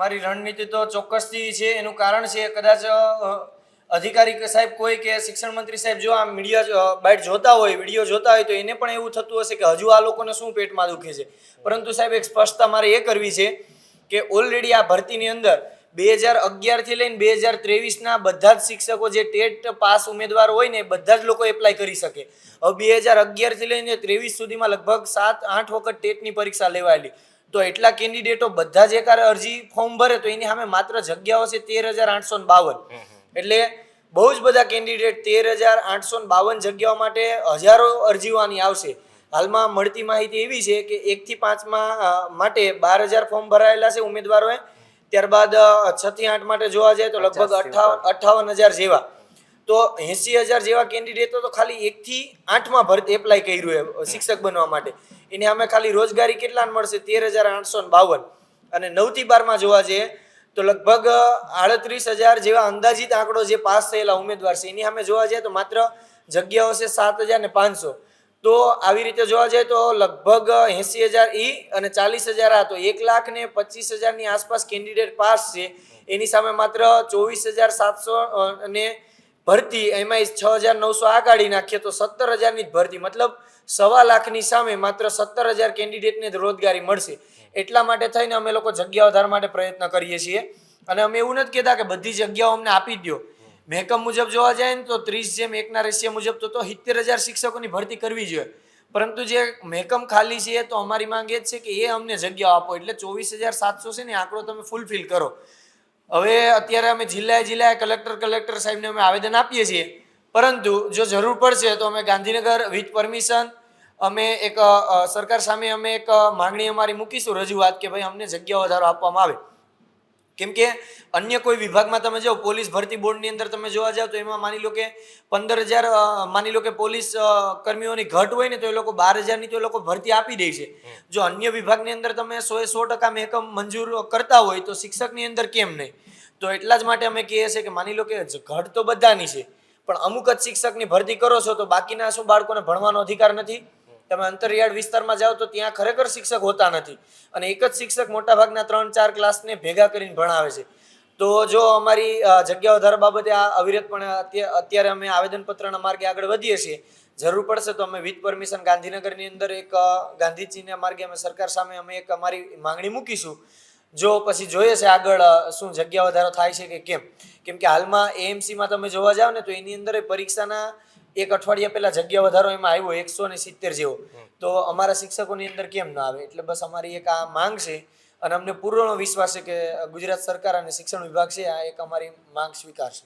અમારી રણનીતિ તો ચોક્કસથી છે, એનું કારણ છે, કદાચ અધિકારી સાહેબ કોઈ કે શિક્ષણ મંત્રી સાહેબ જો આ મીડિયા બાઇટ જોતા હોય, વીડિયો જોતા હોય, તો એને પણ એવું થતું હશે કે હજુ આ લોકોને શું પેટમાં દુખે છે? પરંતુ સાહેબ એક સ્પષ્ટતા મારે એ કરવી છે કે ઓલરેડી આ ભરતીની અંદર બે હજાર અગિયારથી લઈને બે હજાર ત્રેવીસના બધા જ શિક્ષકો જે ટેટ પાસ ઉમેદવાર હોય ને બધા જ લોકો એપ્લાય કરી શકે. હવે બે હજાર અગિયારથી લઈને ત્રેવીસ સુધીમાં લગભગ સાત, આઠ વખત ટેટની પરીક્ષા લેવાયેલી. તો એટલા કેન્ડિડેટો બધા જે કારે અરજી ફોર્મ ભરે તો એની સામે માત્ર જગ્યાઓ છે તેર હજાર આઠસો બાવન. એટલે બહુ જ બધા કેન્ડિડેટ તેર હજાર આઠસો બાવન જગ્યાઓ માટે હજારો અરજીઓ આની આવશે. હાલમાં મળતી માહિતી એવી છે કે એકથી પાંચમાં માટે બાર હજાર ફોર્મ ભરાયેલા છે ઉમેદવારોએ. ત્યારબાદ છ થી આઠ માટે જોવા જાય તો લગભગ અઠાવન અઠાવન હજાર જેવા. તો એંસી હજાર જેવા કેન્ડિડેટો તો ખાલી એકથી આઠમાં ભરતી એપ્લાય કર્યું એ શિક્ષક બનવા માટે. એને અમે ખાલી રોજગારી કેટલાને મળશે? તેર હજાર આઠસો બાવન. અને નવથી બારમાં જોવા જઈએ, તો લગભગ આડત્રીસ હજાર જેવા અંદાજિત આંકડો જે પાસ થયેલા ઉમેદવાર છે, એની સામે જોવા જઈએ તો માત્ર જગ્યાઓ છે સાત હજાર ને પાંચસો. તો આવી રીતે જોવા જાય તો લગભગ એંસી હજાર ઈ અને ચાલીસ હજાર આ. તો એક લાખ ને પચીસ હજારની આસપાસ કેન્ડિડેટ પાસ છે. એની સામે માત્ર ચોવીસ હજાર સાતસો અને ભરતી એમાં છ હજાર નવસો આ નાખીએ તો સત્તર હજારની જ ભરતી. મતલબ સવા લાખની સામે માત્ર સત્તર હજાર કેન્ડિડેટને જ રોજગારી મળશે. એટલા માટે થઈને અમે લોકો જગ્યા વધાર માટે પ્રયત્ન કરીએ છીએ. અને અમે એવું નથી કહેતા કે બધી જગ્યાઓ અમને આપી દો. મહેકમ મુજબ જોવા જાય ને તો ત્રીસ જેમ એકના રેશિયા મુજબ તો તો સિત્તેર હજાર શિક્ષકોની ભરતી કરવી જોઈએ. પરંતુ જે મહેકમ ખાલી છે તો અમારી માંગ એ જ છે કે એ અમને જગ્યાઓ આપો. એટલે ચોવીસ હજાર સાતસો છે ને આંકડો તમે ફૂલફિલ કરો. હવે અત્યારે અમે જિલ્લાએ જિલ્લાએ કલેક્ટર કલેક્ટર સાહેબને અમે આવેદન આપીએ છીએ. પરંતુ જો જરૂર પડશે તો અમે ગાંધીનગર વિથ પરમિશન અમે એક સરકાર સામે અમે એક માંગણી અમારી મૂકીશું રજૂઆત કે ભાઈ અમને જગ્યા વધારો આપવામાં આવે. કેમ કે અન્ય કોઈ વિભાગમાં તમે જાઓ પોલીસ ભરતી બોર્ડની અંદર તમે જોવા જાઓ તો એમાં માની લો કે પંદર હજાર માની લો કે પોલીસ કર્મીઓની ઘટ હોય ને તો એ લોકો બાર હજારની તો એ લોકો ભરતી આપી દે છે. જો અન્ય વિભાગની અંદર તમે સો એ સો ટકા મેકમ મંજૂર કરતા હોય તો શિક્ષકની અંદર કેમ નહીં? તો એટલા જ માટે અમે કહીએ છીએ કે માની લો કે ઘટ તો બધાની છે પણ અમુક જ શિક્ષકની ભરતી કરો છો તો બાકીના શું બાળકોને ભણવાનો અધિકાર નથી? તમે અંતરિયાળ વિસ્તારમાં જાઓ તો ત્યાં ખરેખર શિક્ષક હોતા નથી. અને એક જ શિક્ષક મોટાભાગના ત્રણ ચાર ક્લાસને ભેગા કરીને ભણાવે છે. તો જો અમારી જગ્યા વધારા બાબતે આ અવિરતપણે અત્યા- અત્યારે અમે આવેદનપત્રના માર્ગે આગળ વધીએ છીએ. જરૂર પડશે તો અમે વિથ પરમિશન ગાંધીનગરની અંદર એક ગાંધીજીના માર્ગે અમે સરકાર સામે અમે એક અમારી માંગણી મૂકીશું. જો પછી જોઈએ છે આગળ શું જગ્યા વધારો થાય છે કે કેમ? કેમ કે હાલમાં એએમસીમાં તમે જોવા જાઓ ને તો એની અંદર પરીક્ષાના એક અઠવાડિયા પહેલા જગ્યા વધારો એમાં આવ્યો એકસો ને સિત્તેર જેવો. તો અમારા શિક્ષકોની અંદર કેમ ના આવે? એટલે બસ અમારી એક આ માંગ છે અને અમને પૂર્ણ વિશ્વાસ છે કે ગુજરાત સરકાર અને શિક્ષણ વિભાગ છે આ એક અમારી માંગ સ્વીકારશે.